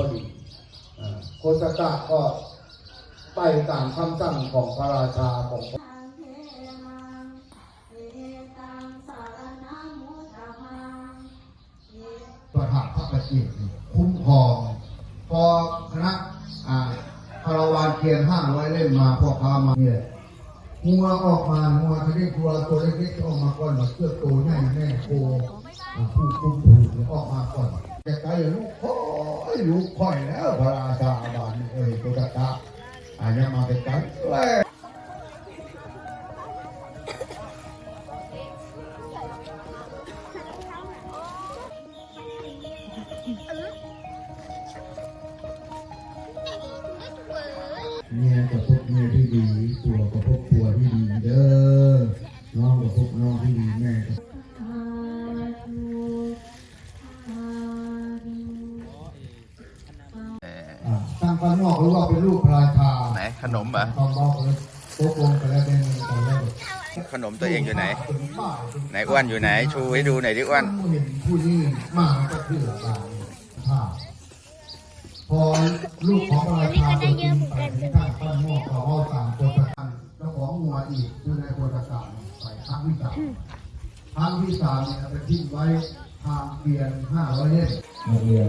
อดีโคสกะก็ไปตามคำสั่งของพระราชาของตังสารนามุตมังเอประหารพระประจิตคุ้มครอง พอคณะคารวานเกียนห้าร้อยเล่มมาพ่อค้ามาเนี่ยหัวออกมาหัวทะเลตัวตัวเล็กๆออกมาก่อนมาเชื่อโตแม่แม่โคผู้คุ้มผูกออกมาก่อนจะไกลลูกโอ้ยลูก ค่อยแล้วพระราชาบานเอ้ยตัวกะอันนี้มาเป็นกันแล้เมียกับพวกเมียที่ดี อ่าสร้างกันนอกหรือว่าเป็นลูกพระราชาไหนขนมเหรอตอนบอกเลยโต๊ะลงไปแล้วเป็นตอนแรกขนมตัวเองอยู่ไหน ไหนอ้วนอยู่ไหน ชูให้ดูหน่อยดิอ้วนเห็นผู้นี้มาก็คืออะไรภาพพอลูกของพระราชาไปกินไปที่ข้างปั้นหม้อเขาเอาสามคนประกันเจ้าของงัวอีกอยู่ในโคตรกาไปครั้งที่สามครั้งที่สามเนี่ยเอาไปทิ้งไว้ทางเปลี่ยนห้าร้อยเล่มนักเรียน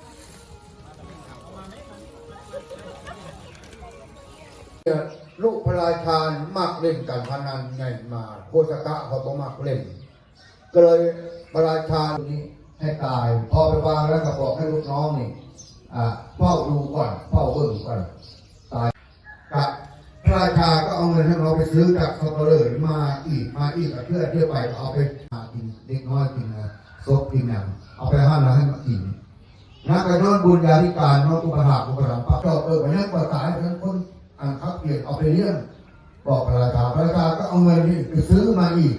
ลูกพระราชามักเล่นการพนันไงมาโคสกะเขาก็มักเล่น ก็เลยพระราชาตัวนี้ให้ตายพอไปวางแล้วก็บอกให้ลูกน้องนี่อ่าเฝ้าดูก่อนเฝ้าเบิ่งก่อนตายกับพระราชาก็เอาเงินให้เราไปซื้อจากสับเปลือมาอีกมาอีกเพื่อเที่ยวไปเอาไปหากินเด็กน้อยกินนะซบกินอย่างเอาไปห้านาให้มากินนักไปนอนบุญญาธิการนอนอุปถากอุปถัมภ ไปเลี้ยงบอกระราชาระราชาก็เอาเงินนี่ไปซื้อมาอีก